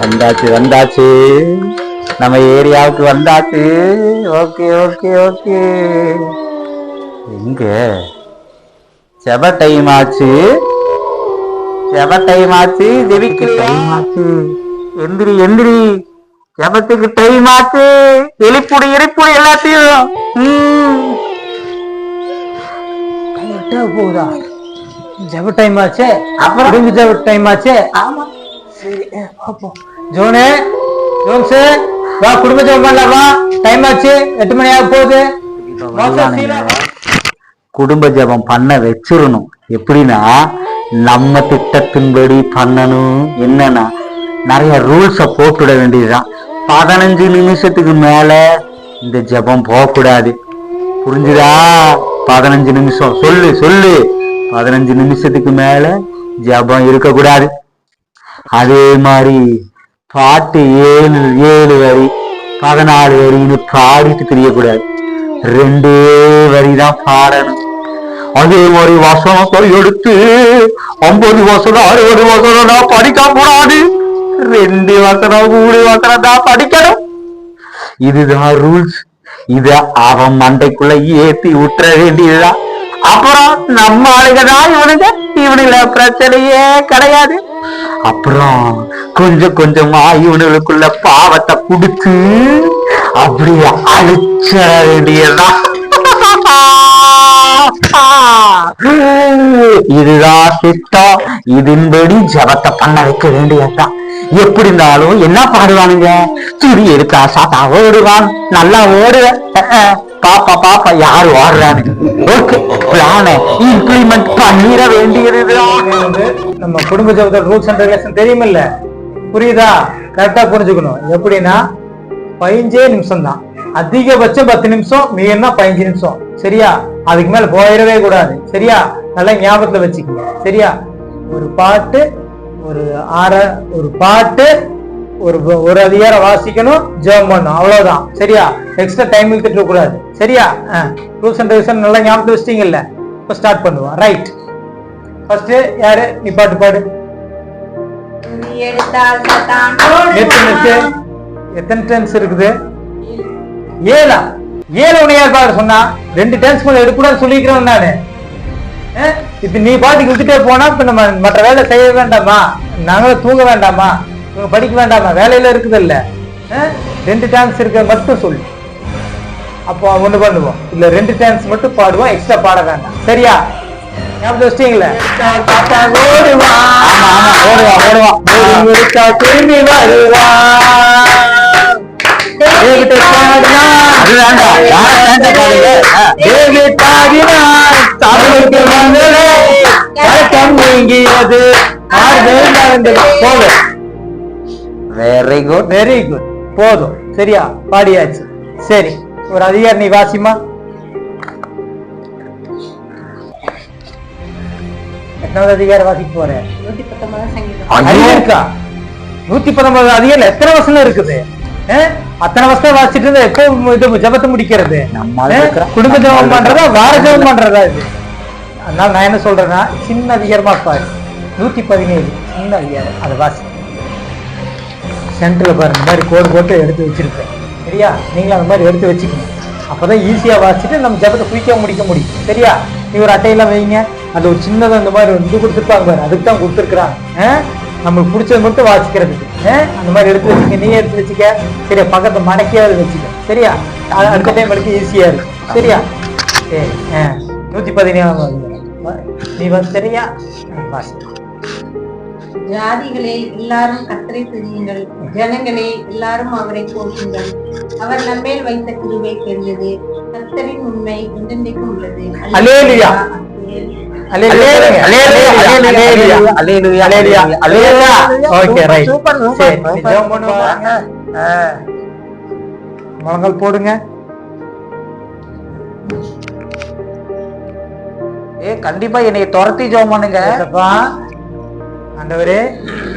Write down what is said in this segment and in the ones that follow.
வந்தாச்சு வந்தாச்சு. நம்ம ஏரியாவுக்கு வந்தாச்சு. Okay okay okay. எங்க? செப டைம் ஆச்சு. செப டைம் ஆச்சு ஜெபிக்கு டைம் ஆச்சு. எந்திரி எந்திரி. ஜபத்துக்கு டைம் ஆச்சு. எலிப்புடி எலிப்புடி எல்லாத்தையும். போகுதா? ஜப டைம் ஆச்சே. அப்புறம்? ஜப டைம் ஆச்சே. ஆமா. சரி ஜோனு ஜோன்ஸு வா குடும்ப ஜபம் பண்ணலாம் வா. டைம் ஆச்சு எட்டு மணி ஆக போகுது. குடும்ப ஜெபம் பண்ண வச்சிரணும். எப்படின்னா நம்ம திட்டத்தின்படி பண்ணணும். என்னன்னா நிறைய ரூல்ஸ போட்டுட வேண்டியதுதான். பதினஞ்சு நிமிஷத்துக்கு மேல இந்த ஜெபம் போகக்கூடாது. புரிஞ்சுதா? பதினஞ்சு நிமிஷம். சொல்லு சொல்லு. பதினஞ்சு நிமிஷத்துக்கு மேல ஜெபம் இருக்கக்கூடாது. அதே மாதிரி பாட்டு ஏழு ஏழு வரி பதினாலு வரின்னு பாடிட்டு தெரியக்கூடாது. ரெண்டே வரி தான் பாடணும். அதே மாதிரி வசனத்தை எடுத்து ஒன்பது வசனம் அறுபது வசனம் நான் படிக்க கூடாது. ரெண்டு வசனம் மூணு வசனம் தான் படிக்கணும். இதுதான் ரூல்ஸ் இத அவன் மண்டைக்குள்ள ஏத்தி விட்டுற வேண்டியதுதான். அப்புறம் நம்ம ஆளுங்க தான் இவனுங்க. இவனுல பிரச்சனையே கிடையாது. அப்புறம் கொஞ்சம் கொஞ்சமா இவனுக்குள்ள பாவத்தை குடுத்து அப்படியே அழிச்ச வேண்டியதுதான். இதுதான் சித்தா இதன்படி ஜபத்தை பண்ண வைக்க வேண்டியதுதான். எப்படி இருந்தாலும் என்ன பாடுவானுங்க? துடி எடுத்தா சாத்தா ஓடுவான் நல்லா ஓடுவேன் பாப்பா பாப்பா யாரு ஓடுறானுங்க ஓகே பிளான இம்ப்ளிமெண்ட் பண்ணிட வேண்டியதுதான். நம்ம குடும்ப ஜபத்தோட ரூல்ஸ் அண்ட் ரெகுலேஷன் தெரியுமில்ல? புரியுதா? கரெக்டா புரிஞ்சுக்கணும். எப்படின்னா பதினஞ்சே நிமிஷம் தான் அதிகபட்சம் பத்து நிமிஷம் மீறினா பதினஞ்சு நிமிஷம். சரியா? அதுக்கு மேல போயிடவே கூடாது. சரியா? நல்லா ஞாபகத்துல வச்சுக்கோங்க. சரியா? ஒரு பாட்டு ஒரு ஆற ஒரு பாட்டு ஒரு ஒரு அதிகாரம் வாசிக்கணும் ஜெபம் பண்ணணும். அவ்வளவுதான். சரியா? எக்ஸ்ட்ரா டைம் இழுத்துட்டு கூடாது சரியா? ரூல்ஸ் அண்ட் ரெகுலேஷன் நல்லா ஞாபகத்தை வச்சிட்டீங்கல்ல? இப்போ ஸ்டார்ட் பண்ணுவோம். ரைட் ஃபர்ஸ்ட் யாரு? நீ பாட்டு பாடு. ஓடுவான். எத்தனை டென்ஸ் இருக்குது? ஏழா. ஏழு உன்னை யார் பாரு சொன்னா ரெண்டு டென்ஸ் மேல எடுக்கூடாது சொல்லிக்கிறேன் நானு. இப்ப நீ பாட்டுக்கு விட்டுட்டே போனா இப்ப நம்ம மற்ற வேலை செய்ய வேண்டாமா? நாங்களும் தூங்க வேண்டாமா? இவங்க படிக்க வேண்டாமா? வேலையில இருக்குது இல்ல ரெண்டு டான்ஸ் இருக்க மட்டும் சொல்லு. அப்போ ஒண்ணு பண்ணுவோம். இல்ல ரெண்டு டான்ஸ் மட்டும் பாடுவோம். எக்ஸ்ட்ரா பாட வேண்டாம். சரியா? ஞாபகம் வச்சிட்டீங்களே முடிச்சா திரும்பி தேவிட்ட தமிழுக்கு வந்ததே. நீங்கியது. ஆறுதல் நடந்தது போதும். வெரி குட் வெரி குட் போதும். சரியா? பாடியாச்சு. சரி. ஒரு அதிகாரி நீ வாசிமா எத்தனாவது அதிகாரம் வாசிக்க போறேன் இருக்கா? நூத்தி பத்தொன்பது அதிகாரம் எத்தனை வசனம் இருக்குது? அத்தனை வசனம் வாசிட்டு இருந்தா எப்போ இது ஜபத்தை முடிக்கிறது. குடும்ப ஜபம் பண்றதா. வார ஜபம் பண்றதா இது? அதனால நான் என்ன சொல்றேன்னா சின்ன அதிகாரமா பாரு. நூத்தி பதினேழு சின்ன அதிகாரம். அதை வாசி. சென்டர்ல பாரு இந்த மாதிரி கோடு போட்டு எடுத்து வச்சிருப்பேன். சரியா? நீங்களும் அந்த மாதிரி எடுத்து வச்சுக்கணும். அப்பதான் ஈஸியா வாசிட்டு நம்ம ஜபத்தை குயிக்கா முடிக்க முடியும். சரியா? நீ ஒரு அட்டையெல்லாம் வைங்க. அது ஒரு சின்னதா இந்த மாதிரி இது கொடுத்துருப்பாங்க பாரு. அதுக்கு தான் கொடுத்துருக்குறாங்க. நம்மளுக்கு பிடிச்சது மட்டும் வாசிக்கிறதுக்கு? அந்த மாதிரி எடுத்து வச்சுக்க நீ எடுத்து வச்சுக்க. சரியா? பக்கத்தை மடக்கியாவது வச்சுக்க. சரியா? அடுத்த டைம் எடுக்க ஈஸியா இருக்கும் சரியா? சரி. அஹ். நூத்தி பதினேழாம். நீ வந்து சரியா? வாசி ஜாதிகளே எல்லாரும் கத்தரை துதியுங்கள் ஜனங்களே எல்லாரும் அவரை போற்றுங்கள். அவர் நம்மேல் வைத்த கிருபை பெரியது கர்த்தரின் உண்மை என்றென்றைக்கும் உள்ளது. முழங்கால் போடுங்க ஏ கண்டிப்பா என்னைய துரத்தி ஜோம் பண்ணுங்க ஆண்டவரே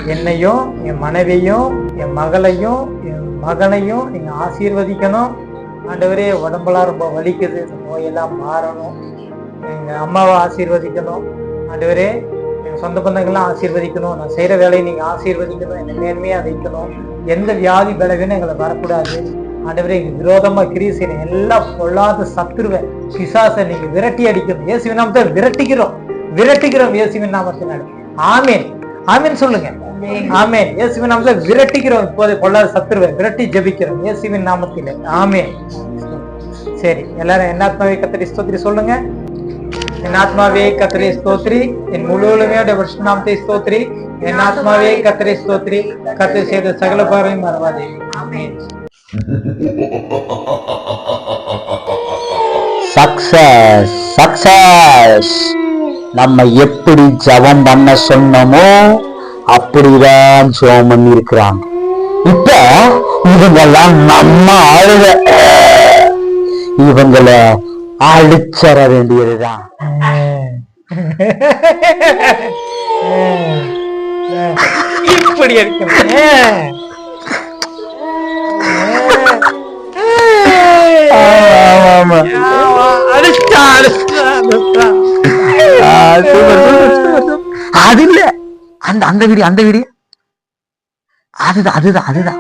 என்னையும் என் மனைவியும் என் மகளையும் என் மகனையும் நீங்க ஆசீர்வதிக்கணும் ஆண்டவரே உடம்பெல்லாம் ரொம்ப வலிக்குது இந்த நோயெல்லாம் மாறணும் எங்க அம்மாவை ஆசீர்வதிக்கணும். ஆண்டவரே எங்க என் சொந்த பந்தங்கள்லாம் ஆசீர்வதிக்கணும். நான் செய்யற வேலையை நீங்க ஆசீர்வதிக்கணும். என்னை மேன்மையா வைக்கணும் எந்த வியாதி பலவீனம் எங்களை வரக்கூடாது. ஆண்டவரே எங்க விரோதமா கிரியை செய்யணும் எல்லாம் பொல்லாத சத்துருவை பிசாசை நீங்க விரட்டி அடிக்கணும். இயேசுவின் நாமத்தை விரட்டிக்கிறோம் விரட்டிக்கிறோம் இயேசுவின் நாமத்தினால. ஆமேன். ஆமேன் சொல்லுங்க. ஆமேன். இயேசுவின் நாமத்தை விரட்டிக்கிறோம் இப்போதை பொல்லாத சத்துருவை விரட்டி ஜெபிக்கிறோம். இயேசுவின் நாமத்திலே. ஆமேன். சரி எல்லாரும் என்ன ஆத்மாவை கத்தரி ஸ்தோத்திரி சொல்லுங்க. என் ஆத்மாவே கத்தரி ஸ்தோத்ரி. என் முழுவதுமையோட வருஷநாமத்தை ஸ்தோத்ரி. என் ஆத்மாவே கத்தரி ஸ்தோத்ரி. கத்தரி செய்த சகல பாறையும் மறவாதே. சக்சஸ் சக்சஸ் நம்ம எப்படி ஜபம் பண்ண சொன்னோமோ அப்படிதான் ஜெபம் பண்ணி இருக்கிறாங்க இப்ப இவங்கெல்லாம் நம்ம ஆளுக இவங்களை அழிச்சற வேண்டியதுதான். இப்படி. அது இல்ல. அந்த அந்த வீடியோ அந்த வீடியோ அதுதான் அதுதான் அதுதான்.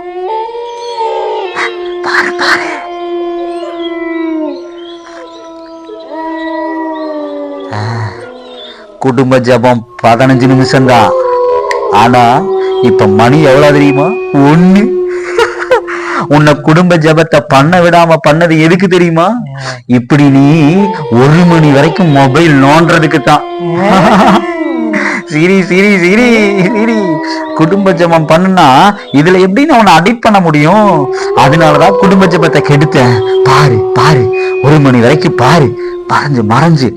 பாரு பாரு. குடும்ப ஜபம் பதினஞ்சு நிமிஷம் தான் ஆனா இப்ப மணி எவ்வளவு தெரியுமா? ஒண்ணு. உன்னை குடும்ப ஜபத்தை பண்ண விடாம பண்ணது எதுக்கு தெரியுமா? இப்படி நீ ஒரு மணி வரைக்கும் மொபைல் நோன்றதுக்கு தான். சிரி சிரி சிரி சிரி. குடும்ப ஜெபம் பண்ணுனா இதுல எப்படி நான் உன்னை அடிக்ட் பண்ண முடியும்? அதனாலதான் குடும்ப ஜெபத்தை கெடுத்தேன். பாரு பாரு. ஒரு மணி வரைக்கும் பாரு. மறைஞ்சு மறைஞ்சு.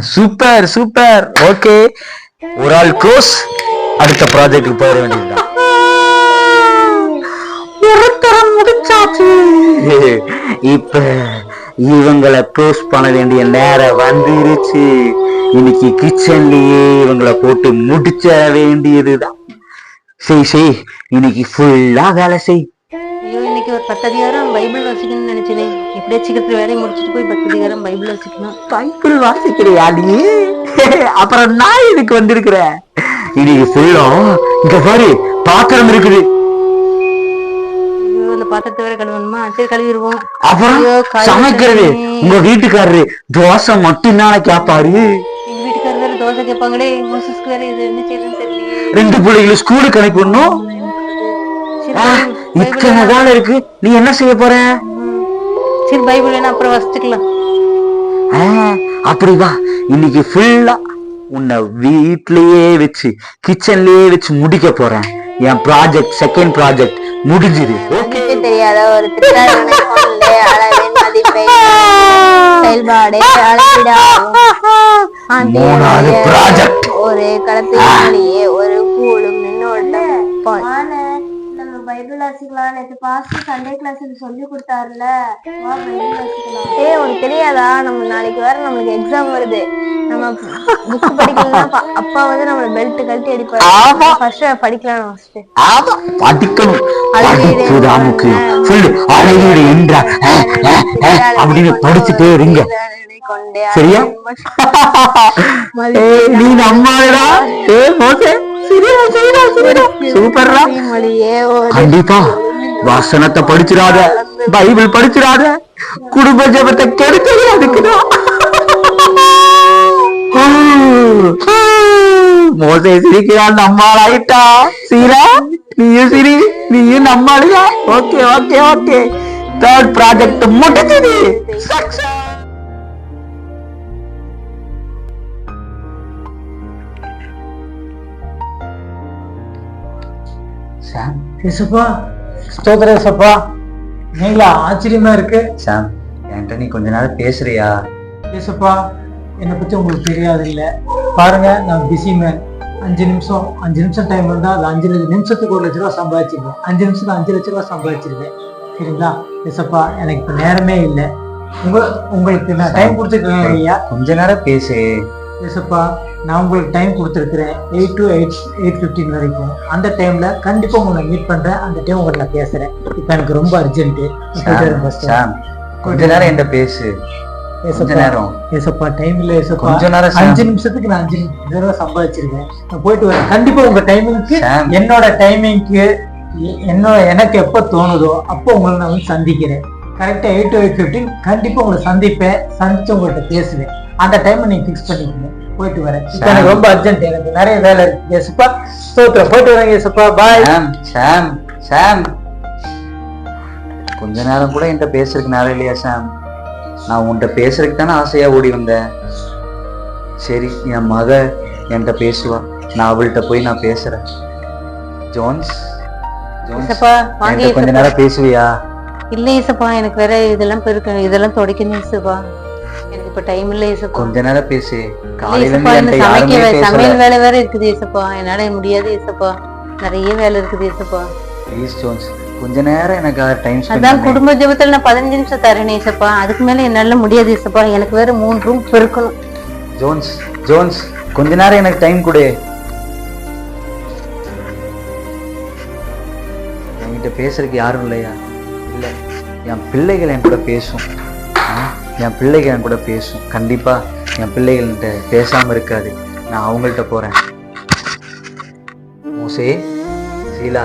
சூப்பர் சூப்பர் ஓகே ஒரு ஆள் க்ளோஸ் அடுத்த ப்ராஜெக்ட்டுக்கு போயிட வேண்டியதுதான். ஒருத்தரம் முடிச்சாச்சு. இப்ப இவங்களை க்ளோஸ் பண்ண வேண்டிய நேரம் வந்துருச்சு. இன்னைக்கு கிச்சன்லயே இவங்களை போட்டு முடிச்ச வேண்டியதுதான். செய் செய் இன்னைக்கு ஃபுல்லா வேலை செய். ஐயோ இன்னைக்கு ஒரு பத்து அதிகாரம் பைபிள் வாசிக்கணும்னு நினைச்சேனே. எப்படியே சீக்கிரத்துல வேலையை முடிச்சுட்டு போய் பத்து அதிகாரம் பைபிள் வாசிக்கணும். பைபிள் வாசிக்கிறியா நீ? அப்புறம் நான் இதுக்கு வந்திருக்கிறேன்? இன்னைக்கு ஃபுல்லும் இங்க பாரு பாத்திரம் இருக்குது. பாத்திரத்தை வேற கழுவணுமா? சரி கழுவிடுவோம். அப்புறம் சமைக்கிறது. உங்க வீட்டுக்காரரு தோசை மட்டும் தான் கேப்பாரு எங்க வீட்டுக்காரர் வேற தோசை கேட்பாங்களே. மோசஸ்க்கு வேற இது என்ன செய்யறதுன்னு ரெண்டு பிள்ளைகளை ஸ்கூலுக்கு அனுப்பிடணும் இத்தனை வேலை இருக்கு. நீ என்ன செய்ய போற. சரி பைபிள் வேணா அப்புறம் வாசிச்சுக்கலாம். ஆ, அப்படி வா. இன்னைக்கு ஃபுல்லா உன்னை வீட்லயே வச்சு கிச்சன்லயே வச்சு முடிக்க போறேன். என் ப்ராஜெக்ட் செகண்ட் ப்ராஜெக்ட் முடிஞ்சுது. ஓகே கண்ணுக்கு தெரியாத? ஒரு செயல்பாடே மூணாவது ப்ராஜெக்ட் ஒரு களத்தின் வழியே ஒரு கூடும் நம்ம பைபிள் வாசிக்கலாம் நேற்று பாஸ்டர் சண்டே கிளாஸ்ல சொல்லி கொடுத்தாருல வா பைபிள் வாசிக்கலாம் ஏய் உனக்கு தெரியாதா? நம்ம நாளைக்கு வேற நம்மளுக்கு எக்ஸாம் வருது. நம்ம புக் படிக்கலன்னா பா- அப்பா வந்து நம்மள பெல்ட் கழட்டி ஆமா. அடிப்பாரு ஃபர்ஸ்ட் படிக்கலாம் ஃபர்ஸ்ட் ஆமா. படிக்கணும். அழகிடு படிப்புதான் முக்கியம். சொல்லு அழகிடு என்றா ஆ, ஆ, ஆ, அப்படின்னு படிச்சுட்டே இருங்க. சரியா? ஏய், நீ நம்மளடா. சூப்பர்ரா? கண்டிப்பா. வசனத்தை படிச்சிடாத பைபிள் படிச்சிடாத குடும்ப ஜெபத்தை கெடுத்தது அதுக்குதான் மோசே சிரிக்கிறான் நம்மால் ஆயிட்டா? சீரா? நீயும் சிரி நீயும் நம்மாளியா okay okay okay. Third project முடிஞ்சது. Success Sam. ஏசப்பா ஸ்தோத்திர ஏசப்பா நீங்களா? ஆச்சரியமா இருக்கு. சாம் என்கிட்ட நீ கொஞ்ச நேரம் பேசுறியா? ஏசப்பா என்னை பத்தி உங்களுக்கு தெரியாது இல்ல பாருங்க நான் பிஸி மேன் அஞ்சு நிமிஷம் அஞ்சு நிமிஷம் டைம் இருந்தா அது அஞ்சு லட்சம் நிமிஷத்துக்கு ஒரு லட்ச ரூபா சம்பாதிச்சிருக்கேன் அஞ்சு நிமிஷத்துக்கு அஞ்சு லட்ச ரூபா சம்பாதிச்சிருக்கேன் சரிங்களா? ஏசப்பா எனக்கு இப்ப நேரமே இல்லை. உங்க உங்களுக்கு நான் டைம் கொடுத்துருக்கேன் ஐயா. கொஞ்ச நேரம் பேசு. ஏசப்பா நான் உங்களுக்கு டைம் கொடுத்துருக்குறேன் eight to eight eight fifteen வரைக்கும். அந்த டைம்ல கண்டிப்பா உங்களை மீட் பண்றேன். அந்த டைம் உங்களை நான் பேசுறேன். இப்போ எனக்கு ரொம்ப அர்ஜென்ட்டு கொஞ்ச நேரம் என்கிட்ட பேசு. ஏசப்பா நேரம். ஏசப்பா டைம் இல்ல ஏசப்பா கொஞ்ச நேரம். அஞ்சு நிமிஷத்துக்கு நான் அஞ்சு நிமிஷம் சம்பாதிச்சிருக்கேன். நான் போயிட்டு வரேன். கண்டிப்பா உங்க டைமிங்க்கு. என்னோட டைமிங்க்கு என்னோட எனக்கு எப்ப தோணுதோ அப்போ உங்களை நான் வந்து சந்திக்கிறேன். கரெக்டா எயிட் டு எயிட் ஃபிஃப்டின் கண்டிப்பா உங்களை சந்திப்பேன். சந்திச்சு உங்கள்கிட்ட பேசுவேன். அந்த டைம் நீங்க ஃபிக்ஸ் பண்ணிக்கோங்க. போயிட்டு வரேன். எனக்கு ரொம்ப அர்ஜென்ட் எனக்கு நிறைய வேலை இருக்கு ஏசப்பா ஸ்தோத்திரம். போயிட்டு வரேன் ஏசப்பா பாய் சாம் சாம் கொஞ்ச நேரம் கூட என்கிட்ட பேசுறதுக்கு நேரம் இல்லையா சாம் நான் உன்கிட்ட பேசுறதுக்கு தானே ஆசையா ஓடி வந்தேன். சரி என் மக என்கிட்ட பேசுவா. நான் அவள்கிட்ட போய் நான் பேசுறேன். ஜோன்ஸ் ஜோன்ஸ் கொஞ்ச நேரம் பேசுவியா? இல்ல ஏசப்பா எனக்கு வேற இதெல்லாம் பெருக்க இதெல்லாம் துடைக்கணும் எனக்கு இப்ப டைம் இல்ல ஏசப்பா கொஞ்ச நேரம் பேசு. காலையில இருந்து சமைக்க சமையல் வேலை வேற இருக்குது ஏசப்பா என்னால முடியாது ஏசப்பா நிறைய வேலை இருக்குது ஏசப்பா ப்ளீஸ் ஜோன்ஸ் கொஞ்ச நேரம் எனக்காக டைம் அதான் குடும்ப ஜெபத்துல நான் பதினஞ்சு நிமிஷம் தரேன் ஏசப்பா அதுக்கு மேல என்னால முடியாது ஏசப்பா எனக்கு வேற மூணு ரூம் பெருக்கணும். ஜோன்ஸ் ஜோன்ஸ் கொஞ்ச நேரம் எனக்கு டைம் கொடு. என்கிட்ட பேசுறதுக்கு யாரும் இல்லையா? இல்ல. என் பிள்ளைகள் என் கூட பேசும்? என் பிள்ளைகள் என் கூட பேசும். கண்டிப்பா என் பிள்ளைகள்கிட்ட பேசாம இருக்காது. நான் அவங்கள்ட்ட போறேன். மோசே சீலா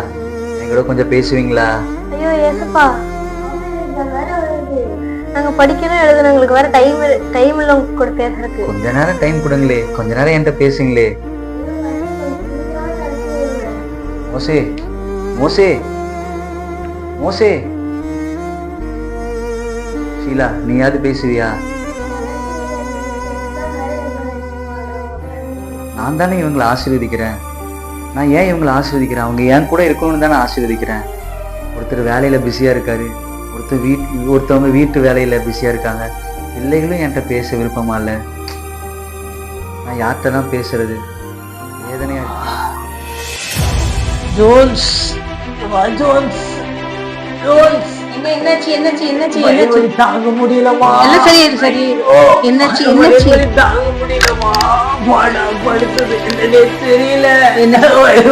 என் கூட கொஞ்சம் பேசுவீங்களா? ஐயோ ஏசப்பா. நாங்க படிக்கணும் எழுதணும் எங்களுக்கு வேற டைம் டைம் இல்ல உங்க கூட பேசுறதுக்கு. கொஞ்ச நேரம் டைம் கொடுங்களே. கொஞ்ச நேரம் என்கிட்ட பேசுங்களே. மோசே மோசே மோசே. ஷீலா நீயாவது பேசுவியா? நான் தானே இவங்களை ஆசீர்வதிக்கிறேன். நான் ஏன் இவங்களை ஆசீர்வதிக்கிறேன்? அவங்க ஏன் கூட இருக்கணும்னு தானே ஆசீர்வதிக்கிறேன். ஒருத்தர் வேலையில பிஸியா இருக்காரு. ஒருத்தர் வீட் ஒருத்தவங்க வீட்டு வேலையில பிஸியா இருக்காங்க. பிள்ளைகளும் என்கிட்ட பேச விருப்பமா இல்லை. நான் யார்கிட்ட தான் பேசுறது? வேதனையா ஜோன்ஸ் ஜோன்ஸ் ஜோன்ஸ். என்னாச்சு என்னாச்சு என்னாச்சு என்னாச்சு? தாங்க முடியலமா எல்லாம் சரி சரி. என்னாச்சு தாங்க முடியலமா பாடா படுத்தது. என்னன்னே தெரியல. என்ன?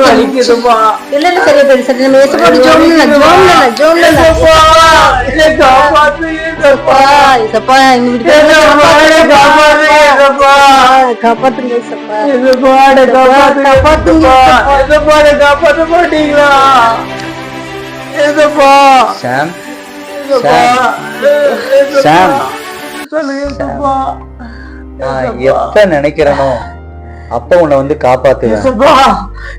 வலிக்குதுமா இல்ல இல்ல சரி சரி சரி. நம்ம ஏசப்பா ஜோம்ல ஜோம்ல ஜோம்ல காப்பாத்து எங்க வீட்டுக்கு என்னை காப்பாத்து. காப்பாத்துங்க என்னை காப்பாத்து காப்பாத்துங்க காப்பாத்த மாட்டீங்களா? ஏசப்பா? சாம் நான் எப்ப நினைக்கிறேனோ அப்ப உன்னை வந்து காப்பாத்துவேன்.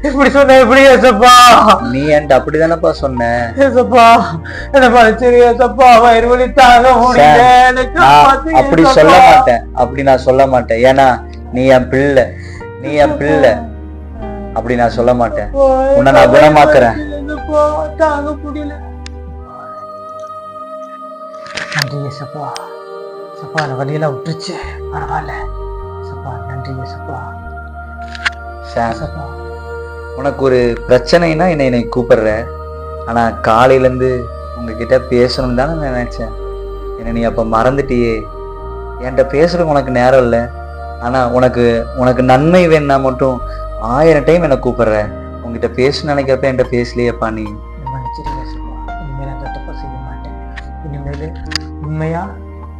இப்படி சொன்ன எப்படி ஏசப்பா நீ என்கிட்ட அப்படிதானப்பா சொன்ன? ஏசப்பா என்ன மனுஷரு ஏசப்பா வயிறு வலி தாங்க அப்படி. சொல்ல மாட்டேன். அப்படி நான் சொல்ல மாட்டேன். ஏன்னா நீ என் பிள்ளை. நீ என் பிள்ளை. அப்படி நான் சொல்ல மாட்டேன். உன்னை நான் குணமாக்குறேன். தாங்க முடியல நன்றி ஏசப்பா சப்பா அந்த வழியெல்லாம் விட்டுருச்சு. பரவாயில்ல. சப்பா நன்றி ஏசப்பா சாம் ஏசப்பா உனக்கு ஒரு பிரச்சனைனா என்னை என்னை கூப்பிடுற. ஆனா காலையில இருந்து உங்ககிட்ட பேசணும் தானே நான் நினைச்சேன். என்ன நீ அப்ப மறந்துட்டியே. என்கிட்ட பேசுறதுக்கு உனக்கு நேரம் இல்லை. ஆனா உனக்கு உனக்கு நன்மை வேணும்னா மட்டும் ஆயிரம் டைம் என்னை கூப்பிடுற. உங்ககிட்ட பேசணும்னு நினைக்கிறப்ப என்கிட்ட பேசலையேப்பா நீ. மன்னிச்சிருங்க இனிமேல் அந்த தப்பை செய்ய மாட்டேன். இனிமேல் உண்மையா?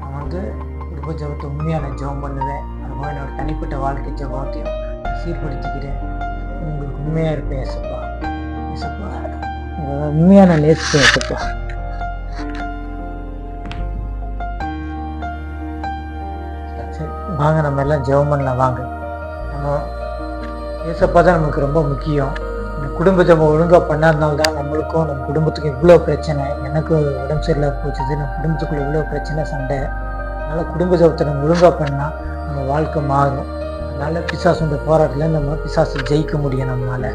நான் வந்து குடும்ப ஜபத்தை உண்மையாக நான் ஜெபம் பண்ணுவேன். அதுபோல் என்னோட தனிப்பட்ட வாழ்க்கை ஜெபத்தையும் சீர்படுத்திக்கிறேன். உங்களுக்கு உண்மையா இருப்பேன் ஏசப்பா. ஏசப்பா உங்களை உண்மையா நான் நேசிப்பேன் ஏசப்பா. சரி வாங்க நம்ம எல்லாம் ஜெபம் பண்ணலாம் வாங்க. நம்ம ஏசப்பா தான் நமக்கு ரொம்ப முக்கியம். இந்த குடும்ப ஜெபம் ஒழுங்கா பண்ணாதனால தான் நம்மளுக்கும் நம்ம குடும்பத்துக்கும் இவ்வளோ பிரச்சனை. எனக்கு உடம்பு சரியில்லை போச்சுது நம்ம குடும்பத்துக்குள்ள இவ்வளோ பிரச்சனை சண்டை. அதனால குடும்ப ஜபத்தை நம்ம ஒழுங்கா பண்ணா நம்ம வாழ்க்கை மாறும். அதனால பிசாசு இந்த போராட்டத்தில் நம்ம பிசாசு ஜெயிக்க முடியும் நம்மளால்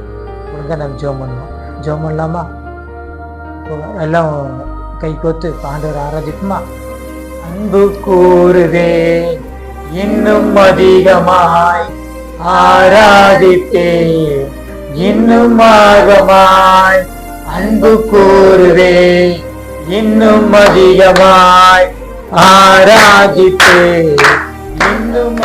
ஒழுங்கா நம்ம ஜோம் பண்ணுவோம் ஜோம் பண்ணலாமா இப்போ எல்லாம் கை கோத்து பாண்டவர் ஆராதிக்குமா அன்பு கூறுவேன் இன்னும் அதிகமாய் ஆராதிப்பே இன்னும் ஆகமாய் அன்பு கூறுவே இன்னும் அதிகமாய் ஆராதிப்பே. இன்னும்